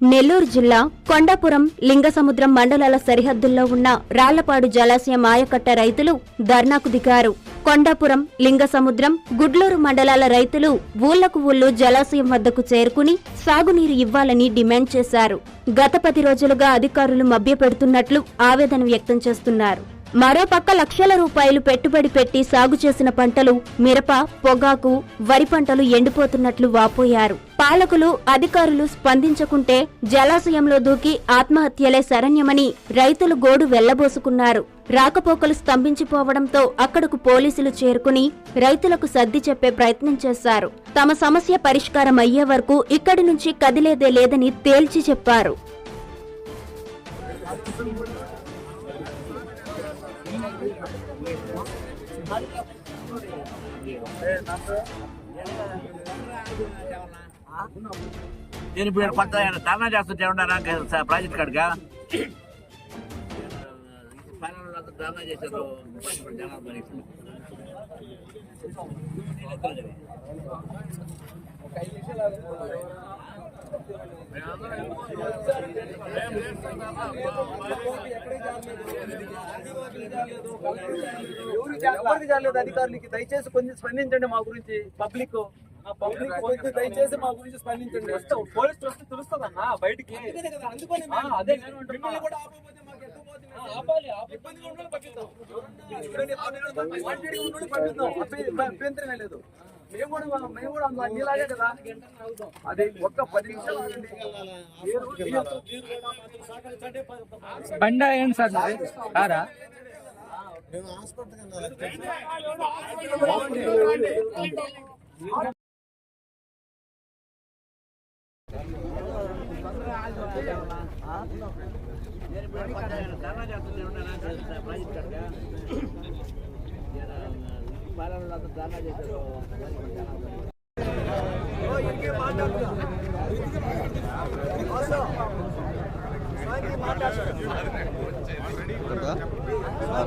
నెల్లూరు జిల్లా కొండాపురం లింగసముద్రం మండలాల సరిహద్దుల్లో ఉన్న రాళ్ళపాడు జలాశయం ఆయకట్ట రైతులు ధర్నాకు దిగారు. కొండాపురం లింగసముద్రం గుడ్లూరు మండలాల రైతులు ఊళ్ళకు ఊళ్ళు జలాశయం వద్దకు చేరుకుని సాగునీరు ఇవ్వాలని డిమాండ్ చేశారు. గత పది రోజులుగా అధికారులు మభ్యపెడుతున్నట్లు ఆవేదన వ్యక్తం చేస్తున్నారు. మరోపక్క లక్షల రూపాయలు పెట్టుబడి పెట్టి సాగు చేసిన పంటలు మిరప పొగాకు వరి పంటలు ఎండిపోతున్నట్లు వాపోయారు. పాలకులు అధికారులు స్పందించకుంటే జలాశయంలో దూకి ఆత్మహత్యలే శరణ్యమని రైతులు గోడు వెళ్ళబోసుకున్నారు. రాకపోకలు స్తంభించిపోవడంతో అక్కడకు పోలీసులు చేరుకుని రైతులకు సర్ది చెప్పే ప్రయత్నం చేశారు. తమ సమస్య పరిష్కారం అయ్యే వరకు ఇక్కడి నుంచి కదిలేదే లేదని తేల్చి చెప్పారు. నేను ఇప్పుడు ఈడ కొత్త ఆయన. ధర్నా చేస్తుంటే ఉన్నారా ప్రాజెక్ట్ కాడుగా. పనులు ధర్నా చేశారు ఇప్పుడు జనాలు మరి. ఎవరికి కాలేదు అధికారులకి దయచేసి కొంచెం స్పందించండి మా గురించి పబ్లిక్ పబ్లిక్ కొంచెం దయచేసి మా గురించి స్పందించండి పోలీసులు వస్తే తెలుస్తుందన్నా బయటికి అదే ఆపాలి. ఇబ్బందిగా అభ్యంతరమే లేదు. మేము కూడా మేము కూడా అందులో నీలాగే కదా. అది ఒక్క పది నిమిషాలు బండి ఏంటి సార్? కారా కొత్త ఆయన ధర్నా చేస్తుంటే ఉన్నారా సార్ ప్రాజెక్ట్ కాడుగా పనులు ధర్నా చేశారు జనాలు మరి.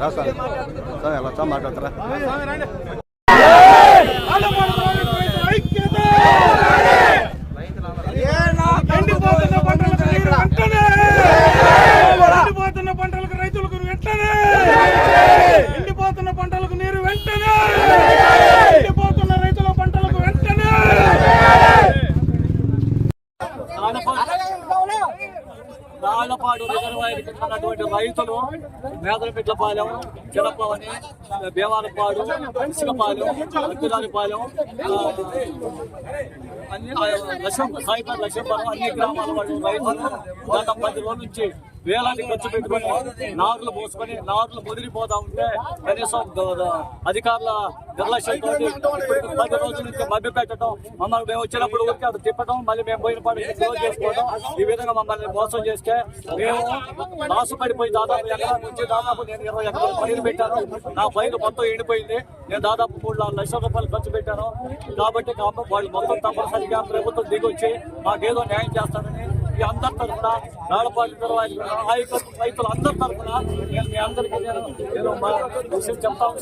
రా సార్. సార్ ఎలా సార్ మాట్లాడతారా రైతులు మేదలపెట్లపాలెం చిలపవని భీమాలపాడు ఇసుకపాలెం అక్కిరాలిపాలెం లక్ష్యం సాయిపేట లక్ష్మీపురం అన్ని గ్రామాల వాళ్ళు రైతులు గత పది రోజుల నుంచి వేలాన్ని ఖర్చు పెట్టుకొని నారులు పోసుకొని నారులు ముదిరిపోతా ఉంటే కనీసం అధికారుల నిర్లక్ష్యంతో పది రోజుల నుంచి మభ్య పెట్టడం మమ్మల్ని మేము వచ్చినప్పుడు ఊరికి అది తిప్పడం మళ్ళీ మేము పోయిన పాటు క్లోజ్ చేసుకోవడం ఈ విధంగా మమ్మల్ని మోసం చేస్తే మేము లాసు పడిపోయి దాదాపు ఎకరా నుంచి దాదాపు నేను ఇరవై ఎకరాలు పైరు పెట్టాను. నా పైరు మొత్తం ఎండిపోయింది. నేను దాదాపు మూడు లక్షల రూపాయలు ఖర్చు పెట్టాను. కాబట్టి వాళ్ళు మొత్తం తప్పనిసరిగా ప్రభుత్వం దిగొచ్చి మాకేదో న్యాయం చేస్తారని మీ అందరి తరఫున నాడపాటి నాయకులు రైతులు అందరి తరఫున నేను మీ అందరికీ నేను విషయం చెప్తాను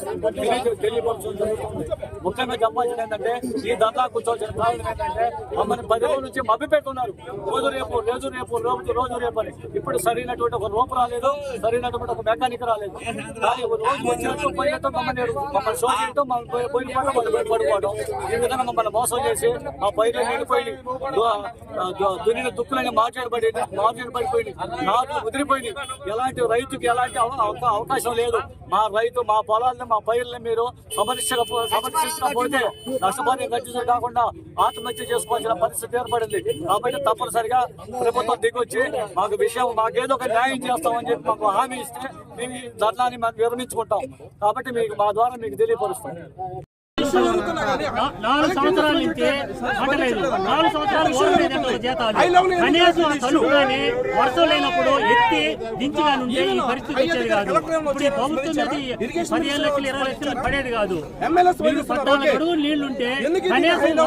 తెలియపరచడం జరుగుతుంది. ముఖ్యంగా చెప్పాల్సింది ఏంటంటే ఈ దందా కూర్చోవాల్సిన కారణం ఏంటంటే మమ్మల్ని పది రోజుల నుంచి మభ్య పెట్టున్నారు రోజు రేపు రోజు రేపు రోజు రోజు రేపు అని. ఇప్పుడు సరైనటువంటి ఒక రూపు రాలేదు సరైనటువంటి ఒక మెకానిక్ రాలేదు. కానీ రోజు వచ్చినట్టు పోయినట్టు మమ్మల్ని మమ్మల్ని షో చేయటం మమ్మల్ని పోయి- పోయిన పాటు వాళ్ళు పోయి ఈ విధంగా మమ్మల్ని మోసం చేసి ఆ పైర్లు నిండిపోయి దున్నిన దుక్కులని మార్చేయబడి మార్చేయబడిపోయింది నాకు ముదిరిపోయింది. ఎలాంటి రైతుకి ఎలాంటి అవకాశం లేదు. మా రైతు మా పొలాలను మా పైర్లని మీరు సమరించకపో సమరించకపోతే నష్టపరిహారం ఖర్చు కాకుండా ఆత్మహత్య చేసుకోవాల్సిన పరిస్థితి ఏర్పడింది. కాబట్టి తప్పనిసరిగా ప్రభుత్వం దిగొచ్చి మాకు విషయం మాకేదో ఒక న్యాయం చేస్తామని చెప్పి మాకు హామీ ఇస్తే మేము ఈ ధర్నాన్ని మేము విరమించుకుంటాం కాబట్టి మీకు మా ద్వారా మీకు తెలియపరుస్తాం. నాలుగు సంవత్సరాల నుంచి నాలుగు సంవత్సరాలు ఓడిపోయిన జీతాలు కనీసం ఆ తలుపు కానీ వర్షం లేనప్పుడు ఎత్తి దించిగా నుండి ఈ పరిస్థితి వచ్చేది కాదు. ఇప్పుడు ఈ ప్రభుత్వం మీద ఈ పదిహేను లక్షలు ఇరవై లక్షలు పడేది కాదు. పద్నాలుగు నీళ్ళుంటే కనీసం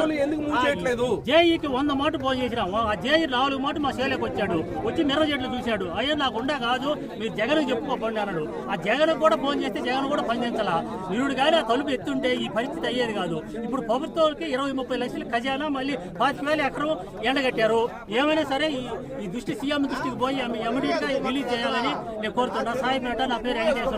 జేఈకి వంద మాటు ఫోన్ చేసినాము ఆ జేఈ నాలుగు మాటు మా సేలకు వచ్చాడు. వచ్చి మిర్ర చెట్లు చూశాడు. అయ్యా నాకు ఉండే కాదు. మీరు జగన్ చెప్పుకోకండి అన్నాడు. ఆ జగన్ కూడా ఫోన్ చేస్తే జగన్ కూడా పనిచేయించాలా వీరుడు కానీ ఆ తలుపు ఎత్తుంటే ఈ పరిస్థితి అయ్యేది కాదు. ఇప్పుడు ప్రభుత్వానికి ఇరవై ముప్పై లక్షలు ఖజానా మళ్ళీ పాతిక వేల ఎకరం ఎండగట్టారు ఏమైనా సరే ఈ దృష్టి సీఎం దృష్టికి పోయి ఎమ్మడిగా రిలీజ్ చేయాలని నేను కోరుతున్నా. సాయి నా పేరు వెంకటేశ్వర.